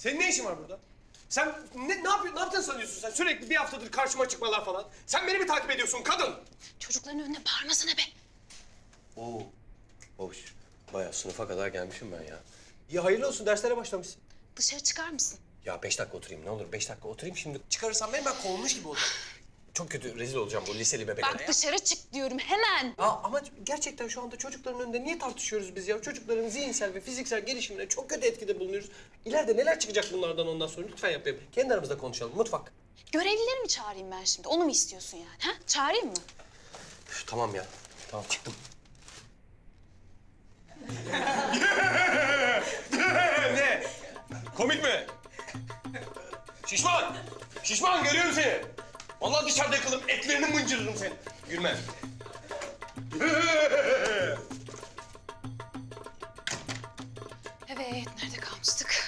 Senin ne işin var burada? Sen ne, ne yapıyorsun? Ne yaptın sanıyorsun sen? Sürekli bir haftadır karşıma çıkmalar falan. Sen beni mi takip ediyorsun kadın? Çocukların önüne bağırmasana be. Oo. Hoş. Bayağı sınıfa kadar gelmişim ben ya. İyi hayırlı olsun derslere başlamışsın. Dışarı çıkar mısın? Ya beş dakika oturayım ne olur beş dakika oturayım şimdi çıkarırsam beni ben kovulmuş gibi olacağım. Çok kötü rezil olacağım bu liseli bebeklere Bak ya. dışarı çık diyorum hemen. Aa, ama gerçekten şu anda çocukların önünde niye tartışıyoruz biz ya? Çocukların zihinsel ve fiziksel gelişimine çok kötü etkide bulunuyoruz. İleride neler çıkacak bunlardan ondan sonra lütfen yapayım. Kendi aramızda konuşalım. Mutfak. Görevlileri mi çağırayım ben şimdi? Onu mu istiyorsun yani? Ha? Çağırayım mı? Üf, tamam ya. Tamam çıktım. ne? Komik mi? Şişman! Şişman görüyorum seni. Vallahi dışarıda yakalım etlerini mıncırırım seni. Gülme. Evet, nerede kalmıştık?